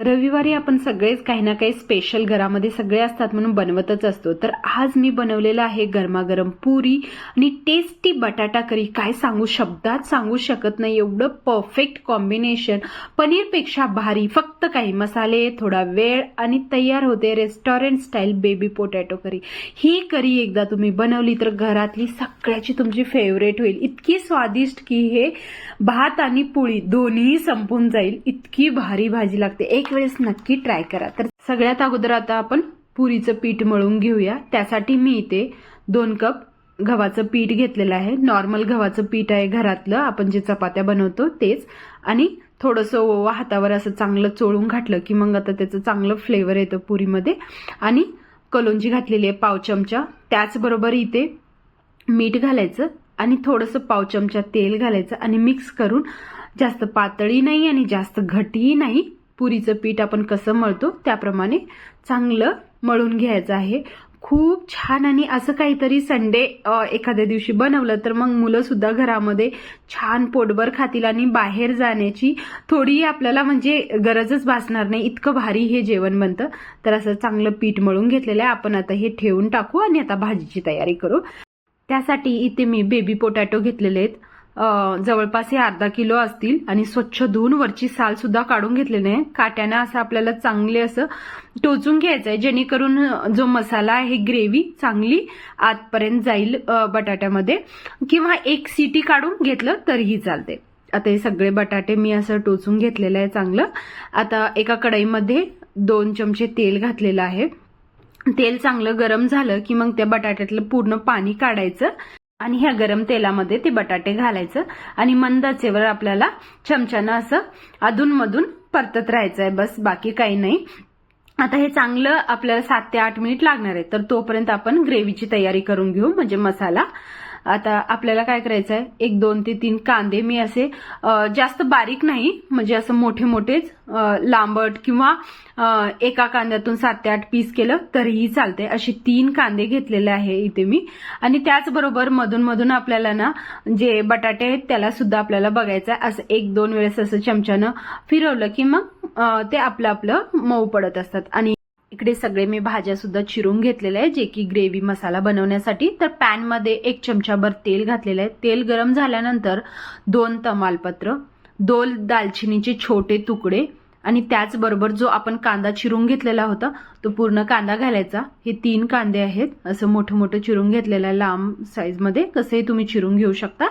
रविवारी आपण सगळेच काही ना काही स्पेशल घरामध्ये सगळे असतात म्हणून बनवतच असतो. तर आज मी बनवलेलं आहे गरमागरम पुरी आणि टेस्टी बटाटा करी. काय सांगू? शब्दात सांगू शकत नाही. एवढं परफेक्ट कॉम्बिनेशन पनीरपेक्षा भारी. फक्त काही मसाले थोडा वेळ आणि तयार होते restaurant style baby potato curry. ही करी एकदा तुम्ही बनवली तर घरातली सगळ्याची तुमची फेवरेट होईल. इतकी स्वादिष्ट की हे भात आणि पोळी दोन्ही संपून जाईल. इतकी भारी भाजी लागते. एक वेळेस नक्की ट्राय करा. तर सगळ्यात अगोदर आता आपण पुरीचं पीठ मळून घेऊया. त्यासाठी मी इथे दोन कप गव्हाचं पीठ घेतलेलं आहे. नॉर्मल गव्हाचं पीठ आहे घरातलं. आपण जे चपात्या बनवतो तेच. आणि थोडंसं ओवा हातावर असं चांगलं चोळून घातलं की मग आता त्याचं चांगलं फ्लेवर येतं पुरीमध्ये. आणि कलोंजी घातलेली आहे पाव चमचा. त्याचबरोबर इथे मीठ घालायचं आणि थोडंसं पाव चमचा तेल घालायचं आणि मिक्स करून जास्त पातळी नाही आणि जास्त घटीही नाही. पुरीचं पीठ आपण कसं मळतो त्याप्रमाणे चांगलं मळून घ्यायचं आहे. खूप छान आणि असं काहीतरी संडे एखाद्या दिवशी बनवलं तर मग मुलं सुद्धा घरामध्ये छान पोटभर खातील आणि बाहेर जाण्याची थोडी आपल्याला म्हणजे गरजच भासणार नाही. इतकं भारी हे जेवण बनतं. तर असं चांगलं पीठ मळून घेतलेलं आहे. आपण आता हे ठेवून टाकू आणि आता भाजीची तयारी करू. त्यासाठी इथे मी बेबी पोटॅटो घेतलेले आहेत. जवळपास हे अर्धा किलो असतील आणि स्वच्छ धुवून वरची साल सुद्धा काढून घेतलेली आहे काट्यानं असं आपल्याला चांगले असं टोचून घ्यायचं आहे जेणेकरून जो मसाला आहे ग्रेव्ही चांगली आतपर्यंत जाईल बटाट्यामध्ये. किंवा एक सिटी काढून घेतलं तरीही चालते. आता हे सगळे बटाटे मी असं टोचून घेतलेलं आहे चांगलं. आता एका कढईमध्ये दोन चमचे तेल घातलेलं आहे. तेल चांगलं गरम झालं की मग त्या बटाट्यातलं पूर्ण पाणी काढायचं. आणि ह्या गरम तेलामध्ये ते बटाटे घालायचं आणि मंदाचेवर आपल्याला चमच्यानं असं अधूनमधून परतत राहायचं आहे बस बाकी काही नाही. आता हे चांगलं आपल्याला सात ते आठ मिनिट लागणार आहे तर तोपर्यंत आपण ग्रेव्हीची तयारी करून घेऊ. म्हणजे मसाला आता आपल्याला काय करायचं आहे एक दोन ते तीन कांदे मी असे जास्त बारीक नाही म्हणजे असं मोठे मोठेच लांबट किंवा एका कांद्यातून सात ते आठ पीस केलं तरीही चालते असे तीन कांदे घेतलेले आहे इथे मी. आणि त्याचबरोबर मधून मधून आपल्याला ना जे बटाटे आहेत त्याला सुद्धा आपल्याला बघायचं आहे असं एक दोन वेळेस असं चमच्यानं फिरवलं की मग ते आपलं आपलं मऊ पडत असतात. आणि इकडे सगळे मी भाज्या सुद्धा चिरून घेतलेल्या आहे जे की ग्रेव्ही मसाला बनवण्यासाठी. तर पॅनमध्ये एक चमचाभर तेल घातलेलं आहे. तेल गरम झाल्यानंतर दोन तमालपत्र दोन दालचिनीचे छोटे तुकडे आणि त्याचबरोबर जो आपण कांदा चिरून घेतलेला होता तो पूर्ण कांदा घालायचा. हे तीन कांदे आहेत. असं मोठं मोठं चिरून घेतलेलं आहे लांब साईजमध्ये कसंही तुम्ही चिरून घेऊ शकता.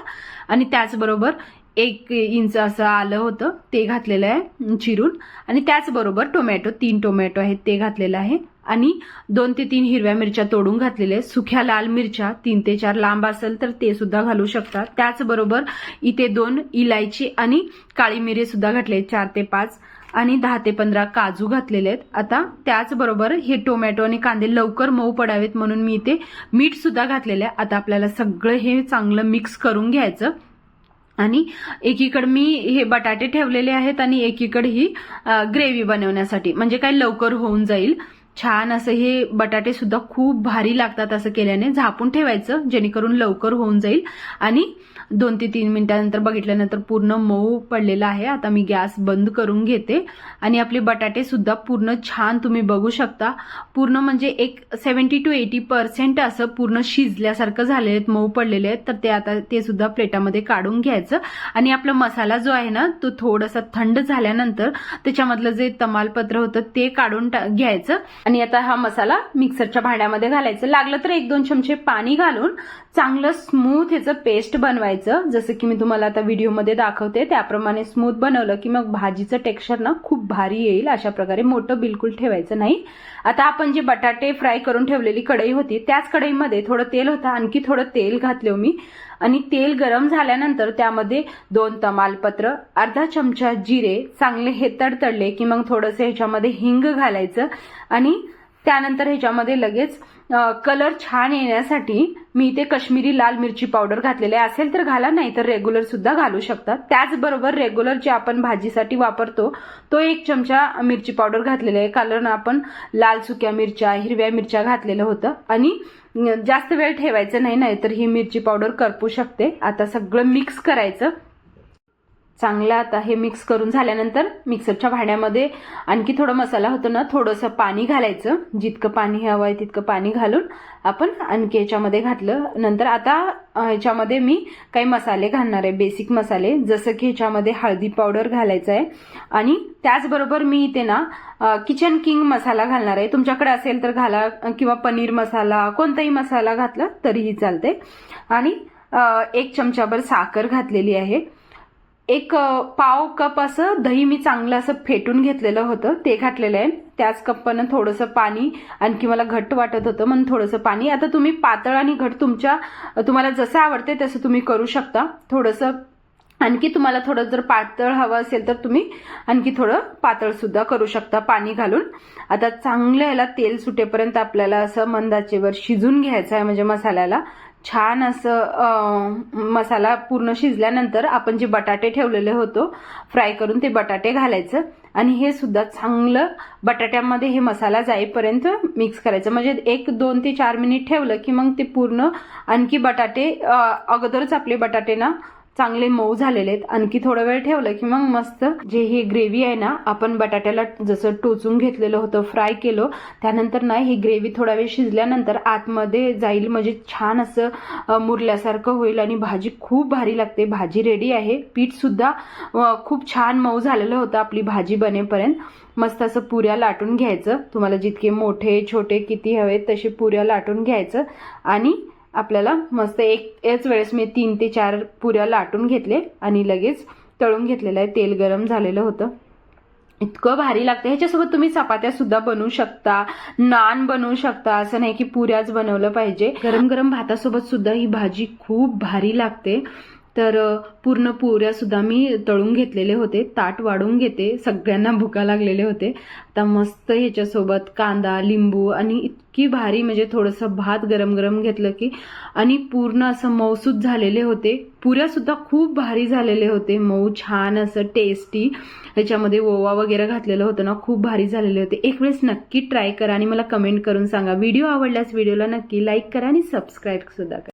आणि त्याचबरोबर एक इंच असं आलं होतं ते घातलेलं आहे चिरून. आणि त्याचबरोबर टोमॅटो तीन टोमॅटो आहेत ते घातलेलं आहे. आणि दोन ते तीन हिरव्या मिरच्या तोडून घातलेल्या आहेत. सुख्या लाल मिरच्या तीन ते चार लांब असेल तर ते सुद्धा घालू शकता. त्याचबरोबर इथे दोन इलायची आणि काळी मिरी सुद्धा घातले चार ते पाच. आणि दहा ते पंधरा काजू घातलेले आहेत. आता त्याचबरोबर हे टोमॅटो आणि कांदे लवकर मऊ पडावेत म्हणून मी इथे मीठ सुद्धा घातलेलं आहे. आता आपल्याला सगळं हे चांगलं मिक्स करून घ्यायचं. आणि एकीकडे मी हे बटाटे ठेवलेले आहेत आणि एकीकडे ही ग्रेव्ही बनवण्यासाठी. म्हणजे काय लवकर होऊन जाईल. छान असं हे बटाटे सुद्धा खूप भारी लागतात असं केल्याने झापून ठेवायचं जेणेकरून लवकर होऊन जाईल. आणि दोन ते तीन मिनिटानंतर बघितल्यानंतर पूर्ण मऊ पडलेला आहे. आता मी गॅस बंद करून घेते. आणि आपले बटाटे सुद्धा पूर्ण छान तुम्ही बघू शकता. पूर्ण म्हणजे एक सेव्हन्टी टू एटी पर्सेंट असं पूर्ण शिजल्यासारखं झालेले आहेत मऊ पडलेले आहेत. तर ते आता ते सुद्धा प्लेटामध्ये काढून घ्यायचं. आणि आपला मसाला जो आहे ना तो थोडासा थंड झाल्यानंतर त्याच्यामधलं जे तमालपत्र होतं ते काढून टा- घ्यायचं. आणि आता हा मसाला मिक्सरच्या भांड्यामध्ये घालायचं. लागलं तर एक दोन चमचे पाणी घालून चांगलं स्मूथ ह्याचं पेस्ट बनवायचं. जसं की मी तुम्हाला आता व्हिडिओमध्ये दाखवते त्याप्रमाणे स्मूथ बनवलं की मग भाजीचं टेक्स्चर ना खूप भारी येईल. अशा प्रकारे मोठं बिलकुल ठेवायचं नाही. आता आपण जे बटाटे फ्राय करून ठेवलेली कढई होती त्याच कढईमध्ये थोडं तेल होतं. आणखी थोडं तेल घातलं मी. आणि तेल गरम झाल्यानंतर त्यामध्ये दोन तमालपत्र अर्धा चमचा जिरे चांगले हे तडतडले की मग थोडंसं ह्याच्यामध्ये हिंग घालायचं. आणि त्यानंतर ह्याच्यामध्ये लगेच कलर छान येण्यासाठी मी इथे कश्मीरी लाल मिरची पावडर घातलेली असेल तर घाला नाही तर रेग्युलर सुद्धा घालू शकता. त्याचबरोबर रेग्युलर जे आपण भाजीसाठी वापरतो तो एक चमचा मिरची पावडर घातलेला आहे. कारण आपण लाल सुक्या मिरच्या हिरव्या मिरच्या घातलेलं होतं. आणि जास्त वेळ ठेवायचं नाही नाही तर ही मिरची पावडर करपू शकते. आता सगळं मिक्स करायचं. चांगलं आता हे मिक्स करून झाल्यानंतर मिक्सरच्या भांड्यामध्ये आणखी थोडं मसाला होतो ना थोडंसं पाणी घालायचं. जितकं पाणी हवं आहे तितकं पाणी घालून आपण आणखी याच्यामध्ये घातलं. नंतर आता ह्याच्यामध्ये मी काही मसाले घालणार आहे बेसिक मसाले. जसं की ह्याच्यामध्ये हळदी पावडर घालायचं आहे. आणि त्याचबरोबर मी इथे ना किचन किंग मसाला घालणार आहे. तुमच्याकडे असेल तर घाला किंवा पनीर मसाला कोणताही मसाला घातला तरीही चालते आणि एक चमचाभर साखर घातलेली आहे. एक पाव कप असं दही मी चांगलं असं फेटून घेतलेलं होतं. ते घातलेलं आहे. त्याच कप्पानं थोडंसं पाणी आणखी मला घट्ट वाटत होतं म्हणून थोडंसं पाणी. आता तुम्ही पातळ आणि घट तुमच्या तुम्हाला जसं आवडते तसं तुम्ही करू शकता. थोडंसं आणखी तुम्हाला थोडं जर पातळ हवं असेल तर तुम्ही आणखी थोडं पातळ सुद्धा करू शकता पाणी घालून. आता चांगलं याला तेल सुटेपर्यंत आपल्याला असं मंदाचेवर शिजून घ्यायचं आहे म्हणजे मसाल्याला. छान असं मसाला पूर्ण शिजल्यानंतर आपण जे बटाटे ठेवलेले होतो फ्राय करून ते बटाटे घालायचं. आणि हे सुद्धा चांगलं बटाट्यामध्ये हे मसाला जाईपर्यंत मिक्स करायचं. म्हणजे एक दोन ते चार मिनिट ठेवलं की मग ते पूर्ण आणखी बटाटे अगोदरच आपले बटाटे ना चांगले मऊ झालेले आहेत. आणखी थोडा वेळ ठेवलं की मग मस्त जे ही ग्रेव्ही आहे ना आपण बटाट्याला जसं टोचून घेतलेलं होतं फ्राय केलं त्यानंतर ना ही ग्रेव्ही थोडा वेळ शिजल्यानंतर आतमध्ये जाईल. म्हणजे छान असं मुरल्यासारखं होईल आणि भाजी खूप भारी लागते. भाजी रेडी आहे. पीठ सुद्धा खूप छान मऊ झालेलं होतं आपली भाजी बनेपर्यंत. मस्त असं पुऱ्या लाटून घ्यायचं. तुम्हाला जितके मोठे छोटे किती हवे तसे पुऱ्या लाटून घ्यायचं. आणि आपल्याला मस्त एक याच वेळेस मी तीन ते चार पुऱ्या लाटून घेतले आणि लगेच तळून घेतलेलं आहे. तेल गरम झालेलं होतं. इतकं भारी लागतं. ह्याच्यासोबत तुम्ही चपात्या सुद्धा बनवू शकता. नान बनवू शकता. असं नाही की पुऱ्याच बनवलं पाहिजे. गरम गरम भातासोबत सुद्धा ही भाजी खूप भारी लागते. तर पूर्ण पुऱ्या सुद्धा मी तळून घेतलेले होते. ताट वाढून घेते. सगळ्यांना भुका लागलेले होते. आता मस्त ह्याच्यासोबत कांदा लिंबू आणि इतकी भारी म्हणजे थोडंसं भात गरम गरम घेतलं की आणि पूर्ण असं मऊसूत झालेले होते. पुऱ्या सुद्धा खूप भारी झालेले होते. मऊ छान असं टेस्टी ह्याच्यामध्ये ओवा वगैरे घातलेलं होतं ना खूप भारी झालेले होते. एक वेळेस नक्की ट्राय करा आणि मला कमेंट करून सांगा. व्हिडिओ आवडल्यास व्हिडिओला नक्की लाईक करा आणि सबस्क्राईब सुद्धा करा.